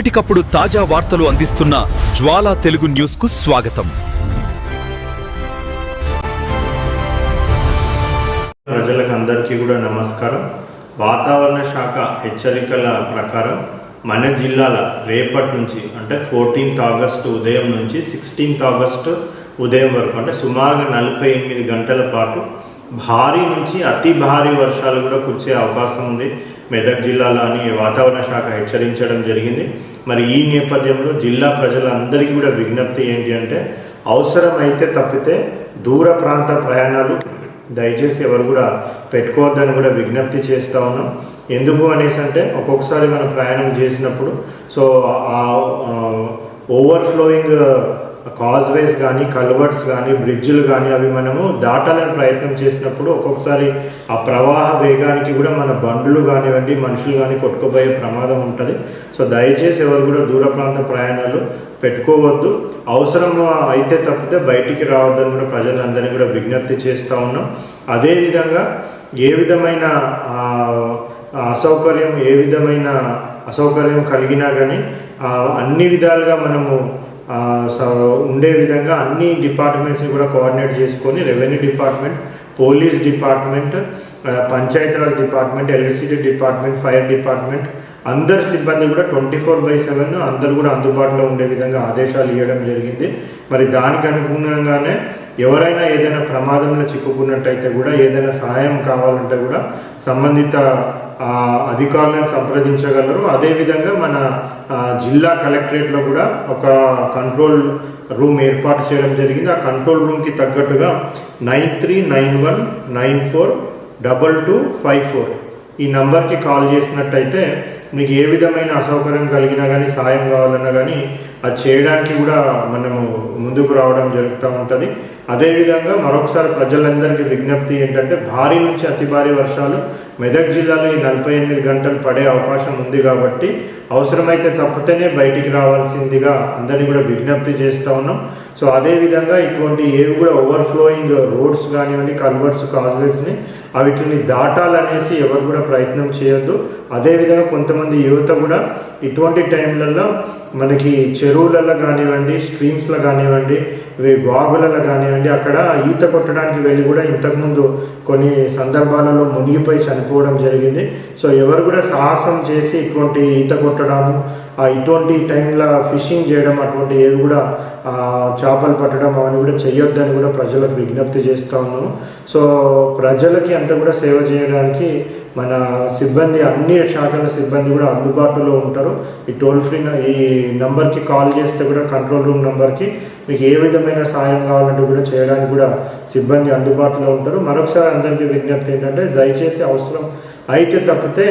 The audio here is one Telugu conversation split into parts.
ఎప్పటికప్పుడు తాజా వార్తలు అందిస్తున్న జ్వాలా తెలుగు న్యూస్కు స్వాగతం. ప్రజలకు అందరికీ కూడా నమస్కారం. వాతావరణ శాఖ హెచ్చరికల ప్రకారం మన జిల్లాల రేపటి నుంచి అంటే ఫోర్టీన్త్ ఆగస్టు ఉదయం నుంచి సిక్స్టీన్త్ ఆగస్టు ఉదయం వరకు అంటే సుమారుగా నలభై ఎనిమిది గంటల పాటు భారీ నుంచి అతి భారీ వర్షాలు కూడా కురిసే అవకాశం ఉంది. మెదక్ జిల్లాలో అని వాతావరణ శాఖ హెచ్చరించడం జరిగింది. మరి ఈ నేపథ్యంలో జిల్లా ప్రజలందరికీ కూడా విజ్ఞప్తి ఏంటి అంటే అవసరమైతే తప్పితే దూర ప్రాంత ప్రయాణాలు దయచేసి ఎవరు కూడా పెట్టుకోవద్దని కూడా విజ్ఞప్తి చేస్తూ ఉన్నాం. ఎందుకు అనేసి అంటే ఒక్కొక్కసారి మనం ప్రయాణం చేసినప్పుడు సో ఆ ఓవర్ఫ్లోయింగ్ కాజ్వేస్ కానీ కల్వర్ట్స్ కానీ బ్రిడ్జ్లు కానీ అవి మనము దాటాలని ప్రయత్నం చేసినప్పుడు ఒక్కొక్కసారి ఆ ప్రవాహ వేగానికి కూడా మన బండ్లు కానివ్వండి మనుషులు కానీ కొట్టుకుపోయే ప్రమాదం ఉంటుంది. సో దయచేసి ఎవరు కూడా దూర ప్రాంత ప్రయాణాలు పెట్టుకోవద్దు. అవసరం అయితే తప్పితే బయటికి రావద్దని కూడా ప్రజలందరినీ కూడా విజ్ఞప్తి చేస్తూ ఉన్నాం. అదేవిధంగా ఏ విధమైన అసౌకర్యం ఏ విధమైన అసౌకర్యం కలిగినా కానీ అన్ని విధాలుగా మనము ఉండే విధంగా అన్ని డిపార్ట్మెంట్స్ని కూడా కోఆర్డినేట్ చేసుకొని revenue department police department Panchayati Raj department electricity department fire department అందరి సిబ్బంది కూడా ట్వంటీ ఫోర్ బై సెవెన్ అందరు కూడా అందుబాటులో ఉండే విధంగా ఆదేశాలు ఇవ్వడం జరిగింది. మరి దానికి అనుగుణంగానే ఎవరైనా ఏదైనా ప్రమాదంలో చిక్కుకున్నట్టయితే కూడా ఏదైనా సహాయం కావాలంటే కూడా సంబంధిత అధికారులను సంప్రదించగలరు. అదేవిధంగా మన జిల్లా కలెక్టరేట్లో కూడా ఒక కంట్రోల్ రూమ్ ఏర్పాటు చేయడం జరిగింది. ఆ కంట్రోల్ రూమ్కి తగ్గట్టుగా nine three nine one nine four double two five four ఈ నంబర్కి కాల్ చేసినట్టయితే మీకు ఏ విధమైన అసౌకర్యం కలిగినా కానీ సాయం కావాలన్నా కానీ అది చేయడానికి కూడా మనము ముందుకు రావడం జరుగుతూ ఉంటుంది. అదేవిధంగా మరొకసారి ప్రజలందరికీ విజ్ఞప్తి ఏంటంటే భారీ నుంచి అతి భారీ వర్షాలు మెదక్ జిల్లాలో ఈ నలభై ఎనిమిది గంటలు పడే అవకాశం ఉంది కాబట్టి అవసరమైతే తప్పితేనే బయటికి రావాల్సిందిగా అందరినీ కూడా విజ్ఞప్తి చేస్తూ ఉన్నాం. సో అదేవిధంగా ఇటువంటి ఏవి కూడా ఓవర్ఫ్లోయింగ్ రోడ్స్ కానివ్వండి కల్వర్ట్స్ కాజ్వేస్ని వీటిని దాటాలనేసి ఎవరు కూడా ప్రయత్నం చేయొద్దు. అదేవిధంగా కొంతమంది యువత కూడా ఇటువంటి టైంలలో మనకి చెరువులలో కానివ్వండి స్ట్రీమ్స్లో కానివ్వండి ఇవి వాగులలో కానివ్వండి అక్కడ ఈత కొట్టడానికి వెళ్ళి కూడా ఇంతకుముందు కొన్ని సందర్భాలలో మునిగిపోయి చనిపోవడం జరిగింది. సో ఎవరు కూడా సాహసం చేసి ఇటువంటి ఈత కొట్టడము ఇటువంటి టైంలో ఫిషింగ్ చేయడం అటువంటి ఏవి కూడా చేపలు పట్టడం అవన్నీ కూడా చేయొద్దని కూడా ప్రజలకు విజ్ఞప్తి చేస్తూ ఉన్నాము సో ప్రజలకి అంతా కూడా సేవ చేయడానికి మన సిబ్బంది అన్ని శాఖల సిబ్బంది కూడా అందుబాటులో ఉంటారు. ఈ టోల్ ఫ్రీ ఈ నెంబర్కి కాల్ చేస్తే కూడా కంట్రోల్ రూమ్ నెంబర్కి మీకు ఏ విధమైన సాయం కావాలంటే కూడా చేయడానికి కూడా సిబ్బంది అందుబాటులో ఉంటారు. మరొకసారి అందరికీ విజ్ఞప్తి ఏంటంటే దయచేసి అవసరం అయితే తప్పితే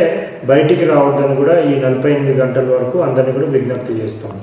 బయటికి రావద్దని కూడా ఈ నలభై ఎనిమిది గంటల వరకు అందరినీ కూడా విజ్ఞప్తి చేస్తాము.